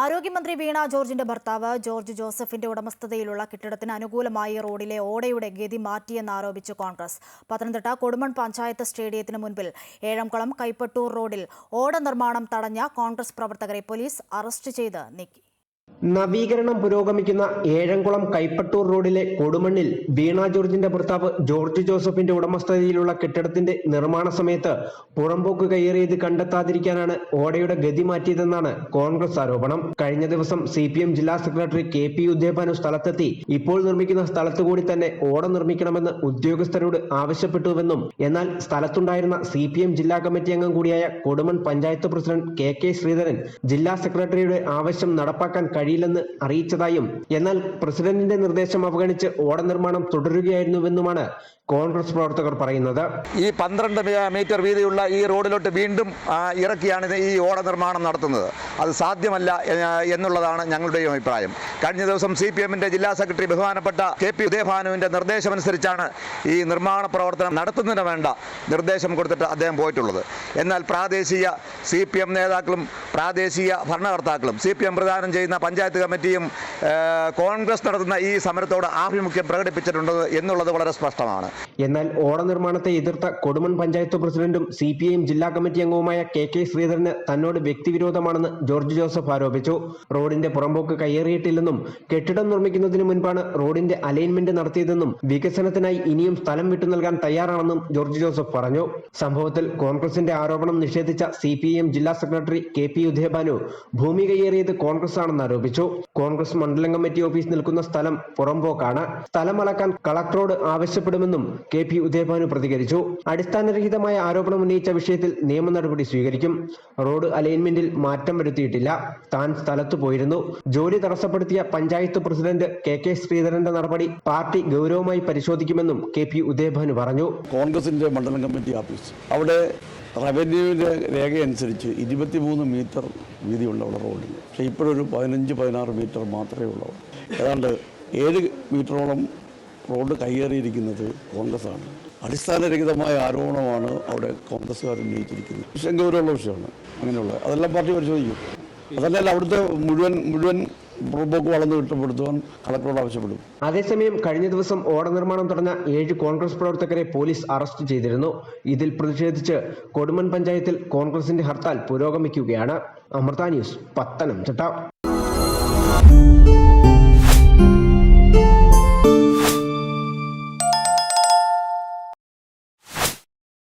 ആരോഗ്യമന്ത്രി വീണ ജോർജിന്റെ ഭർത്താവ് ജോർജ് ജോസഫിന്റെ ഉടമസ്ഥതയിലുള്ള കെട്ടിടത്തിന് അനുകൂലമായി റോഡിലെ ഓടയുടെ ഗതി മാറ്റിയെന്നാരോപിച്ച് കോൺഗ്രസ്. പത്തനംതിട്ട കൊടുമൺ പഞ്ചായത്ത് സ്റ്റേഡിയത്തിന് മുൻപിൽ ഏഴംകുളം കൈപ്പട്ടൂർ റോഡിൽ ഓട നിർമ്മാണം തടഞ്ഞ കോൺഗ്രസ് പ്രവർത്തകരെ പോലീസ് അറസ്റ്റ് ചെയ്ത് നീക്കി. നവീകരണം പുരോഗമിക്കുന്ന ഏഴംകുളം കൈപ്പട്ടൂർ റോഡിലെ കൊടുമണ്ണിൽ വീണ ജോർജിന്റെ ഭർത്താവ് ജോർജ് ജോസഫിന്റെ ഉടമസ്ഥതയിലുള്ള കെട്ടിടത്തിന്റെ നിർമ്മാണ സമയത്ത് പുറമ്പോക്ക് കയ്യേറിയത് കണ്ടെത്താതിരിക്കാനാണ് ഓടയുടെ ഗതി മാറ്റിയതെന്നാണ് കോൺഗ്രസ് ആരോപണം. കഴിഞ്ഞ ദിവസം സി ജില്ലാ സെക്രട്ടറി കെ പി ഉദ്യപാനു സ്ഥലത്തെത്തി. ഇപ്പോൾ നിർമ്മിക്കുന്ന സ്ഥലത്തു കൂടി തന്നെ ഓട നിർമ്മിക്കണമെന്ന് ഉദ്യോഗസ്ഥരോട് ആവശ്യപ്പെട്ടുവെന്നും എന്നാൽ സ്ഥലത്തുണ്ടായിരുന്ന സി ജില്ലാ കമ്മിറ്റി അംഗം കൂടിയായ Kodumon panchayat president K K Sreedharan ജില്ലാ സെക്രട്ടറിയുടെ ആവശ്യം നടപ്പാക്കാൻ കഴിയില്ലെന്ന് അറിയിച്ചതായും എന്നാൽ പ്രസിഡന്റിന്റെ നിർദ്ദേശം അവഗണിച്ച് ഓട നിർമ്മാണം തുടരുകയായിരുന്നുവെന്നുമാണ് കോൺഗ്രസ് പ്രവർത്തകർ പറയുന്നത്. ഈ പന്ത്രണ്ട് മീറ്റർ വീതിയുള്ള ഈ റോഡിലോട്ട് വീണ്ടും ഇറക്കിയാണ് ഈ ഓട നിർമ്മാണം നടത്തുന്നത്. അത് സാധ്യമല്ല എന്നുള്ളതാണ് ഞങ്ങളുടെയും അഭിപ്രായം. കഴിഞ്ഞ ദിവസം സി പി എമ്മിന്റെ ജില്ലാ സെക്രട്ടറി ബഹുമാനപ്പെട്ട കെ പി ഉദയഭാനുവിന്റെ നിർദ്ദേശമനുസരിച്ചാണ് ഈ നിർമ്മാണ പ്രവർത്തനം നടത്തുന്നതിന് വേണ്ട നിർദ്ദേശം കൊടുത്തിട്ട് അദ്ദേഹം പോയിട്ടുള്ളത്. എന്നാൽ പ്രാദേശിക സി പി എം നേതാക്കളും പ്രാദേശിക ഭരണകർത്താക്കളും സി പി എം പ്രദാനം ചെയ്യുന്ന പഞ്ചായത്ത് കമ്മിറ്റിയും കോൺഗ്രസ് നടത്തുന്ന ഈ സമരത്തോട് ആഭിമുഖ്യം പ്രകടിപ്പിച്ചിട്ടുണ്ട് എന്നുള്ളത് വളരെ സ്പഷ്ടമാണ്. എന്നാൽ ഓട നിർമ്മാണത്തെ എതിർത്ത കൊടുമൺ പഞ്ചായത്ത് പ്രസിഡന്റും സി പി ജില്ലാ കമ്മിറ്റി അംഗവുമായ കെ കെ ശ്രീധരന് തന്നോട് വ്യക്തിവിരോധമാണെന്ന് ജോർജ് ജോസഫ് ആരോപിച്ചു. റോഡിന്റെ പുറമ്പോക്ക് കയ്യേറിയിട്ടില്ലെന്നും കെട്ടിടം നിർമ്മിക്കുന്നതിന് മുൻപാണ് റോഡിന്റെ അലൈൻമെന്റ് നടത്തിയതെന്നും വികസനത്തിനായി ഇനിയും സ്ഥലം വിട്ടു നൽകാൻ തയ്യാറാണെന്നും ജോർജ് ജോസഫ് പറഞ്ഞു. സംഭവത്തിൽ കോൺഗ്രസിന്റെ ആരോപണം നിഷേധിച്ച സി ജില്ലാ സെക്രട്ടറി കെ പി ഉദയഭാനു ഭൂമി കയ്യേറിയത് കോൺഗ്രസ് ആണെന്ന് ആരോപിച്ചു കോൺഗ്രസ് മണ്ഡലം കമ്മിറ്റി ഓഫീസ് നിൽക്കുന്ന സ്ഥലം പുറംപോക്കാണ് സ്ഥലം അളക്കാൻ കളക്ടറോട് ആവശ്യപ്പെടുമെന്നും കെ പി ഉദയഭാനു പ്രതികരിച്ചു. അടിസ്ഥാനരഹിതമായ ആരോപണം ഉന്നയിച്ച വിഷയത്തിൽ നിയമ നടപടി സ്വീകരിക്കും. റോഡ് അലൈൻമെന്റിൽ മാറ്റം വരുത്തിയിട്ടില്ല. താൻ സ്ഥലത്ത് പോയിരുന്നു. ജോലി തടസ്സപ്പെടുത്തിയ പഞ്ചായത്ത് പ്രസിഡന്റ് കെ കെ ശ്രീധരന്റെ നടപടി പാർട്ടി ഗൗരവമായി പരിശോധിക്കുമെന്നും കെ പി ഉദയഭാനു പറഞ്ഞു. കോൺഗ്രസിന്റെ മണ്ഡലം കമ്മിറ്റി ഓഫീസ് അവിടെ റവന്യൂവിന്റെ രേഖയനുസരിച്ച് ഇരുപത്തിമൂന്ന് മീറ്റർ വീതിയുള്ള അവിടെ റോഡിന് പക്ഷേ ഇപ്പോഴൊരു പതിനഞ്ച് പതിനാറ് മീറ്റർ മാത്രമേ ഉള്ളൂ ഏതാണ്ട് ഏഴ് മീറ്ററോളം റോഡ് കയ്യേറിയിരിക്കുന്നത് കോൺഗ്രസ്സാണ്. അടിസ്ഥാനരഹിതമായ ആരോപണമാണ് അവിടെ കോൺഗ്രസ്സുകാർ ഉന്നയിച്ചിരിക്കുന്നത്. വിഷയം ഗൗരവമുള്ള വിഷയമാണ്. അങ്ങനെയുള്ള അതെല്ലാം പാർട്ടി പരിശോധിക്കും. അതല്ല അവിടുത്തെ മുഴുവൻ മുഴുവൻ പുറമ്പോക്ക് വളർന്നു കിട്ടപ്പെടുത്തുവാൻ കളക്ടറോട് ആവശ്യപ്പെടും. അതേസമയം കഴിഞ്ഞ ദിവസം ഓട നിർമ്മാണം തുടർന്ന ഏഴ് കോൺഗ്രസ് പ്രവർത്തകരെ പോലീസ് അറസ്റ്റ് ചെയ്തിരുന്നു. ഇതിൽ പ്രതിഷേധിച്ച് കൊടുമൻ പഞ്ചായത്തിൽ കോൺഗ്രസിന്റെ ഹർത്താൽ പുരോഗമിക്കുകയാണ്. അമൃത ന്യൂസ് പത്തനംതിട്ട.